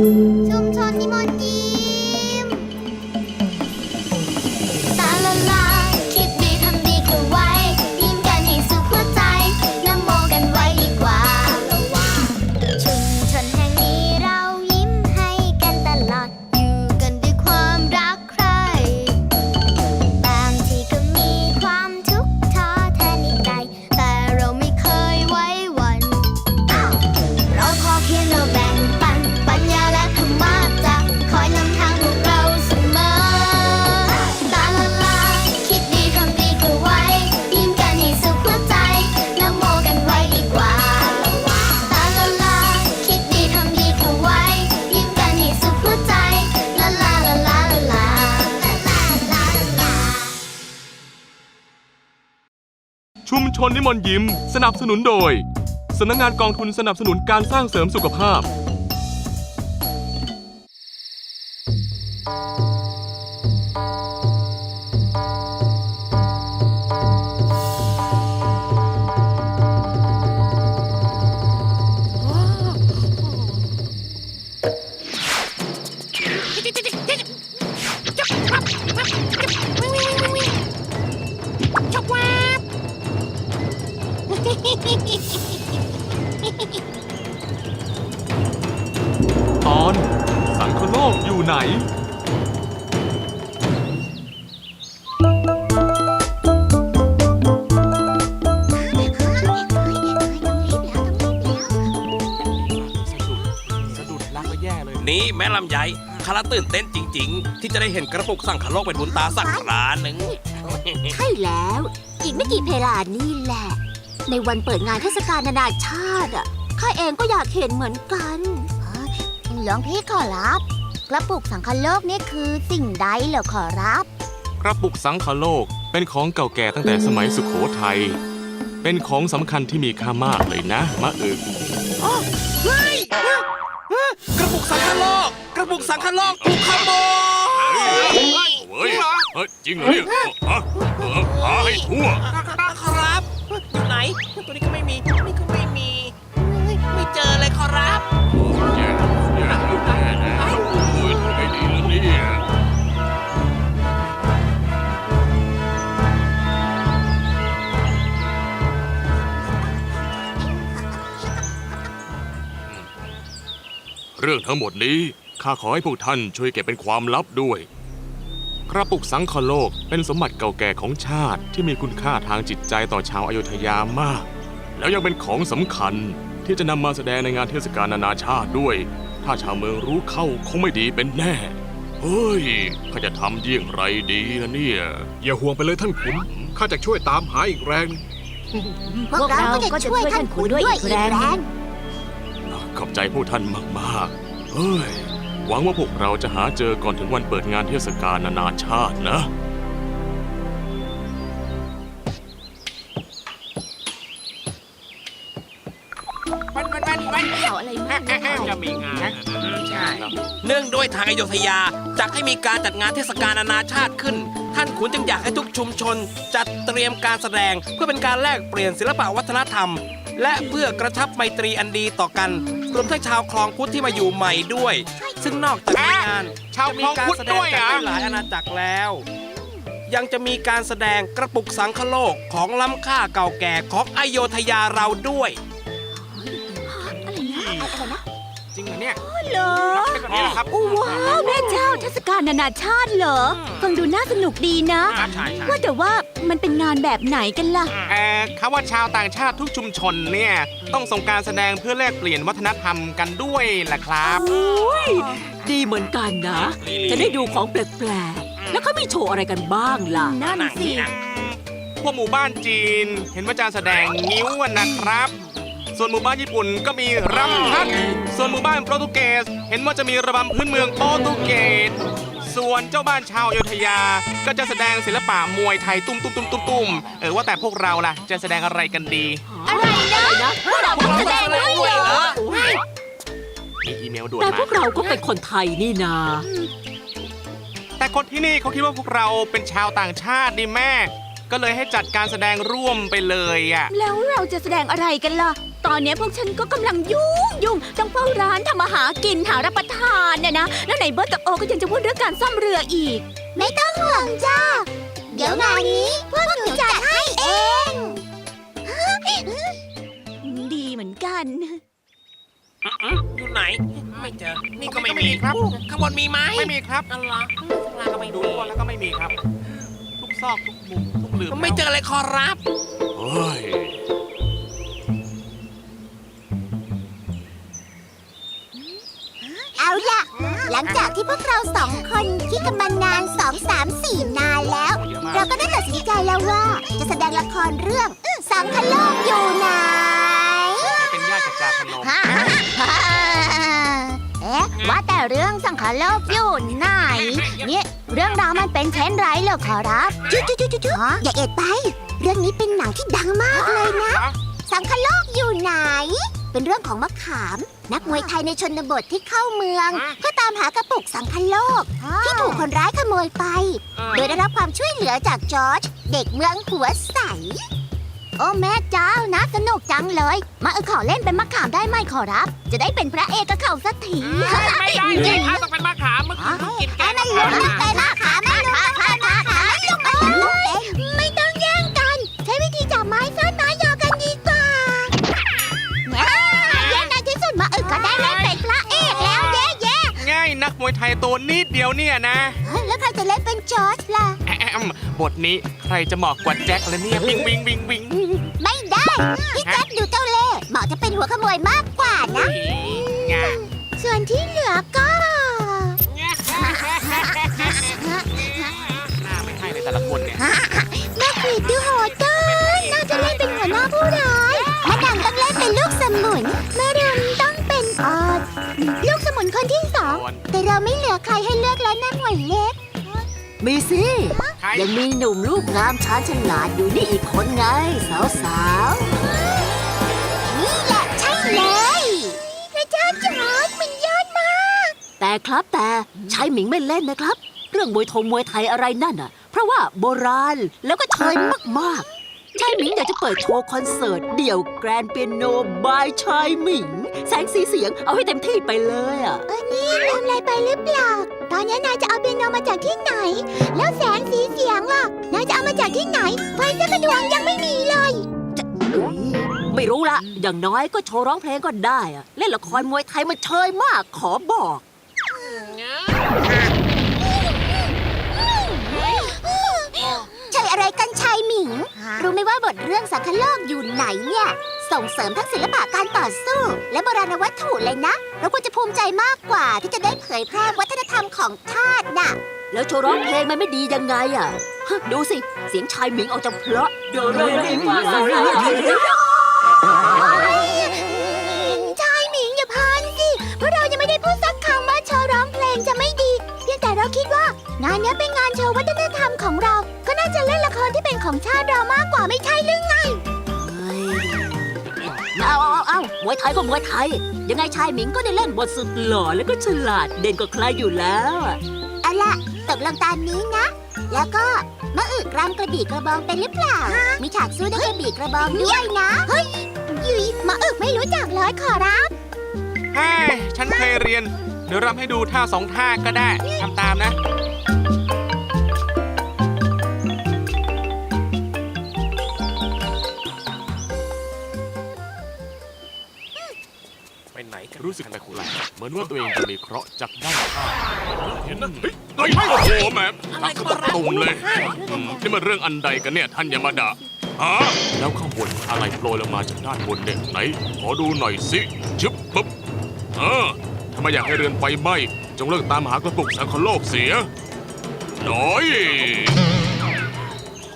좀 전임 언니. ชุมชนนิมนต์ยิ้ม สนับสนุนโดยสำนักงานกองทุนสนับสนุนการสร้างเสริมสุขภาพ แม่ลำไยคาราตื่นเต้นจริง ๆ ที่จะได้เห็นกระปุกสังขโลกเป็นบุญตาสักคราหนึ่งใช่แล้ว อีกไม่กี่เพลานี่แหละ ในวันเปิดงานเทศกาลนานาชาติอะข้าเองก็อยากเห็นเหมือนกันหลวงพี่ขอรับ กระปุกสังคโลกนี่คือสิ่งใดเหรอขอรับ กระปุกสังคโลกเป็นของเก่าแก่ตั้งแต่สมัยสุขโขทัย เป็นของสำคัญที่มีค่ามากเลยนะ มะอึก กระปุกสังขโลกกระปุกสังขโลกถูกขโมยเฮ้ยเฮ้ยจริงเหรอเนี่ยฮะเออหาให้ทั่วครับ อยู่ไหน ตัวนี้ก็ไม่มี นี่ก็ไม่มี ไม่เจอเลยขอรับ เรื่องทั้งหมดนี้ข้าขอให้พวกท่านช่วยเก็บเป็นความลับด้วย กระปุกสังคโลกเป็นสมบัติเก่าแก่ของชาติที่มีคุณค่าทางจิตใจต่อชาวอโยธยามาก แล้วยังเป็นของสำคัญที่จะนำมาแสดงในงานเทศกาลนานาชาติด้วย ถ้าชาวเมืองรู้เข้าคงไม่ดีเป็นแน่ เฮ้ยข้าจะทำเยี่ยงไรดีนะเนี่ย อย่าห่วงไปเลยท่านขุนข้าจะช่วยตามหาอีกแรง พวกเราก็จะช่วยท่านขุนด้วยอีกแรง ขอบใจพวกท่านมากๆ เฮ้ย หวังว่าพวกเราจะหาเจอก่อนถึงวันเปิดงานเทศกาลนานาชาตินะ มันมันมันมันข่าวอะไรมากมายจะมีงานใช่ เนื่องด้วยทางอโยธยาจะให้มีการจัดงานเทศกาลนานาชาติขึ้น ท่านขุนจึงอยากให้ทุกชุมชน จัดเตรียมการแสดงเพื่อเป็นการแลกเปลี่ยนศิลปะวัฒนธรรม และเพื่อกระชับไมตรีอันดีต่อกัน รวมทั้งชาวคลองพุทธที่มาอยู่ใหม่ด้วย ซึ่งนอกจากมีงานชาวจะคมีลองการพุทธแสดด้งวยจากอะหลายอาณาจักรแล้ว ยังจะมีการแสดงกระปุกสังคโลกของล้ำค่าเก่าแก่ของอโยธยาเราด้วย เหรอเนี่ยเหรอเป็นแบบนี้เหรอครับโอ้ว้าวแม่เจ้าเทศกาลนานาชาติเหรอ ฟังดูน่าสนุกดีนะใช่ใช่ ว่าแต่ว่ามันเป็นงานแบบไหนกันล่ะ เอ่อคำว่าชาวต่างชาติทุกชุมชนเนี่ยต้องส่งการแสดงเพื่อแลกเปลี่ยนวัฒนธรรมกันด้วยล่ะครับ โอ้ยดีเหมือนกันนะ จะได้ดูของแปลกๆ แล้วเขามีโชว์อะไรกันบ้างล่ะ นั่นสิ พวกหมู่บ้านจีน เห็นว่าจะแสดงงิ้วอะนะครับ ส่วนหมู่บ้านญี่ปุ่นก็มีรำทัด ส่วนหมู่บ้านโปรตุเกส เห็นว่าจะมีระบำพื้นเมืองโปรตุเกส ส่วนเจ้าบ้านชาวอยุธยา ก็จะแสดงศิลปะมวยไทยตุ้มตุ้มตุ้มตุ้มตุ้มเออว่าแต่พวกเราล่ะ จะแสดงอะไรกันดี อะไรนะพวกเราต้องแสดงด้วยเหรอมีอีเมลด่วนแต่มา พวกเราก็เป็นคนไทยนี่นา แต่คนที่นี่เขาคิดว่าพวกเราเป็นชาวต่างชาติดิแม่ ก็เลยให้จัดการแสดงร่วมไปเลยอะ แล้วเราจะแสดงอะไรกันล่ะ ตอนเนี้ยพวกฉันก็กำลังยุ่งยุ่งต้องเฝ้าร้านทำอาหารกินหารับประทานเนี่ยนะ แล้วไหนเบิร์ตกับโอก็ยังจะพูดเรื่องการซ่อมเรืออีก ไม่ต้องห่วงจ้า เดี๋ยวงานนี้พวกหนูจัดให้เอง ดีเหมือนกันอยู่ไหน ไม่เจอ นี่ก็ไม่ไม่มีมีครับ ข้างบนมีไหมไม่มีครับนั่นเหรอข้างล่างก็ไม่ดูดูตัวแล้วก็ไม่มีครับ ทุกซอกทุกมุมทุกหลืมไม่เจอเลยขอรับเฮ้ย หลังจากที่พวกเราสองคนคิดกันมานานสองสามสี่นานแล้วเยอะมากเราก็ได้ตัดสินใจแล้วว่า จะแสดงละครเรื่องสังคโลกอยู่ไหนเป็นญาติกับจาพนมฮ่าฮ่าฮ่าเอ๊ะว่าแต่เรื่องสังคโลกอยู่ไหนเนี่ยเรื่องราวมันเป็นเช่นไรเหรอขอรับจุ๊จุ๊จุ๊จุ๊อย่าเอ็ดไป เรื่องนี้เป็นหนังที่ดังมากเลยนะ สังคโลกอยู่ไหน เป็นเรื่องของมะขาม นักมวยไทยในชนบทที่เข้าเมือง เพื่อตามหากระปุกสังคโลก ที่ถูกคนร้ายขโมยไป โดยได้รับความช่วยเหลือจากจอร์จเด็กเมืองหัวใส โอ้แม่เจ้านะสนุกจังเลย มาเออขอเล่นเป็นมะขามได้ไหมขอรับ จะได้เป็นพระเอกกับเขาสักทีไม่ได้เจ๊ข้าต้องเป็นมะขามเมื่อคืนกินแกงไม่รู้นะเป็นมะขามไม่รู้นะเป็นมะขามไม่รู้ วยไทยตัวนิดเดียวเนี่ยนะแล้วใครจะเล่นเป็นจอร์จล่ะ แอมบทนี้ใครจะเหมาะกว่าแจ็คละเนี่ยวิงวิงวิงวิงไม่ได้ พี่แจ๊คดูเจ้าเล่ห์เหมาะจะเป็นหัวขโมยมากกว่านะงาส่วนที่เหลือก็ หน้าไม่ใช่เลยแต่ละคน เราไม่เหลือใครให้เลือกแล้วนะหมวยเล็ก มีสิใคร ยังมีหนุ่มลูกงามช้านฉลาดอยู่นี่อีกคนไง สาวสาวนี่แหละใช่เลยพระเจ้าจอร์จมันยอดมาก ๆแต่ครับแต่ชายหมิงไม่เล่นนะครับ เรื่องมวยทงมวยไทยอะไรนั่นอะ เพราะว่าโบราณแล้วก็เชยมากๆชายหมิงอยากจะเปิดโชว์คอนเสิร์ต เดี่ยวแกรนเปียโนบายชายหมิง แสงสีเสียงเอาให้เต็มที่ไปเลยอะ เออนี่ทำอะไรไปหรือเปล่า ตอนนี้นายจะเอาเปียโนมาจากที่ไหน แล้วแสงสีเสียงล่ะ นายจะเอามาจากที่ไหน ไฟสักกระดวงยังไม่มีเลย ไม่รู้ละ อย่างน้อยก็โชว์ร้องเพลงก็ได้อะเล่นละครมวยไทยมันเชยมากขอบอก ใช่ อะไรกันชายหมิง รู้ไหมว่าบทเรื่องสังคโลกอยู่ไหนเนี่ย ส่งเสริมทั้งศิลปะการต่อสู้ และโบราณวัตถุเลยนะ เราควรจะภูมิใจมากกว่าที่จะได้เผยแพร่วัฒนธรรมของชาติน่ะ แล้วโชว์ร้องเพลงมันไม่ดียังไงอะฮะดูสิ เสียงชายหมิงออกจากเพราะโดเรมีฟาโซลาชายหมิงอย่าพานสิ เพราะเรายังไม่ได้พูดสักคำว่าโชว์ร้องเพลงจะไม่ดี เพียงแต่เราคิดว่างานนี้เป็นงานโชว์วัฒนธรรมของเรา ของชาติเรามากกว่าไม่ใช่หรือไง เอาเอาเอาเอามวยไทยก็มวยไทย ยังไงชายหมิงก็ได้เล่นบทสุดหล่อแล้วก็ฉลาดเด่นกว่าใครอยู่แล้วอะเอาล่ะตกลงตามนี้นะ แล้วก็มะอึกรำกระบี่กระบองเป็นหรือเปล่า มีฉากสู้ด้วยกระบี่กระบองด้วยนะ เฮ้ยยุยมะอึกไม่รู้จักเลยขอรับ เฮ้ยฉันเคยเรียน เดี๋ยวรำให้ดูท่าสองท่าก็ได้ ทำตามนะ รู้สึกแปลกๆเหมือนว่าตัวเองจะมีเคราะห์จากด้านข้างเห็นนะเฮ้ยเฮ้ยโอ้โหแหม่ทักตะตุ่มเลยอืมนี่มันเรื่องอันใดกันเนี่ยท่านยามาดะฮะแล้วข้างบนอะไรโปรยลงมาจากด้านบนเนี่ยไหน ขอดูหน่อยสิชึบปึ๊บเออถ้าไม่อยากให้เรือนไฟไหม้จงเลิกตามหากระปุกสังคโลกเสียหน่อย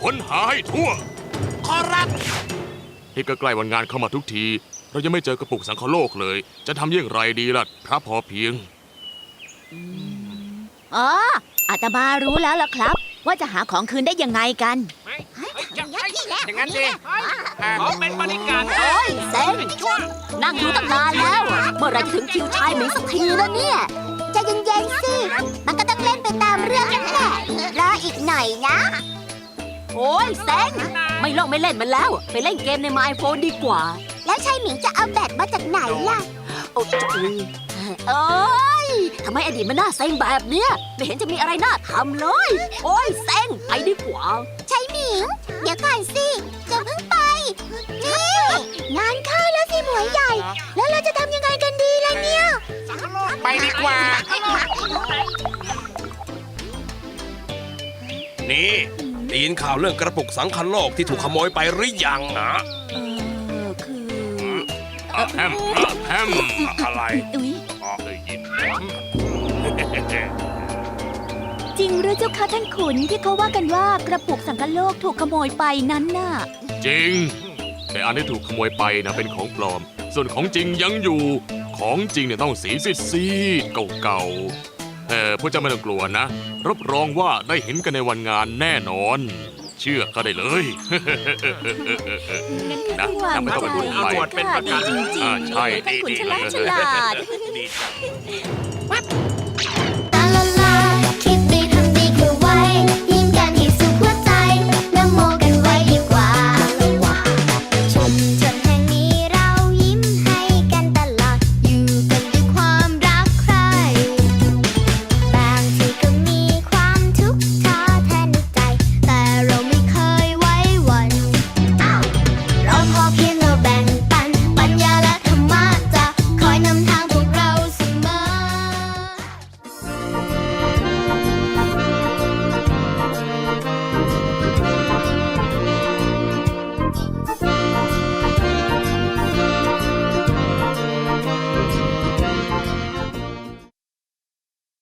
ค้นหาให้ทั่ว ขอรับ ที่ใกล้ๆวันงานเข้ามาทุกที เรายังไม่เจอกระปุกสังคโลกเลย จะทำอย่างไรดีล่ะ พระพอเพียง อ๋ออาตมารู้แล้วล่ะครับ ว่าจะหาของคืนได้ยังไงกันอย่างนั้นสิอ่าขอเป็นบริการโอ้ยเซ็งนั่งดูตั้งนานแล้ว เมื่อไหรจะถึงคิวชายหมิงสักทีแล้วเนี่ยใจเย็นๆสิ มันก็ต้องเล่นไปตามเรื่องนั่นแหละรออีกหน่อยนะ โอ้ยเซ็งไม่ลงไม่เล่นมันแล้ว ไปเล่นเกมในมายโฟนดีกว่า และแล้วชายหมิงจะเอาแบตมาจากไหนล่ะ โอ้ยเอ้ยทำไมอดีตมันน่าเซ็งแบบเนี้ย ไม่เห็นจะมีอะไรน่าทำเลย โอ้ยเซ็งไปดีกว่า ชายหมิง เดี๋ยวก่อนสิจะเพิ่งไป นี่ งานเข้าแล้วสิหมวยใหญ่ แล้วเราจะทำยังไงกันดีล่ะเนี่ย ไปดีกว่า นี่ได้ยินข่าวเรื่องกระปุกสังคโลกที่ถูกขโมยไปหรือยังนะ เออคือ แฮมแฮมอะไรอุ๊ยอ๋อได้ยินจริงหรือเจ้าคะท่านขุนที่เขาว่ากันว่ากระปุกสังกะโลกถูกขโมยไปนั้นน่ะ จริง แต่อันที่ถูกขโมยไปนะเป็นของปลอม ส่วนของจริงยังอยู่ ของจริงเนี่ยต้องสีซีดๆเก่าๆแต่พวกเจ้าไม่ต้องกลัวนะ รับรองว่าได้เห็นกันในวันงานแน่นอน เชื่อก็ได้เลยงั้นข้านะก็หวังนะไม่ต้องใจไปพูดไปค่ะดีจริงอ่าๆใช่ท่านขุนดีฉลาดดีฉลาด ดีจัง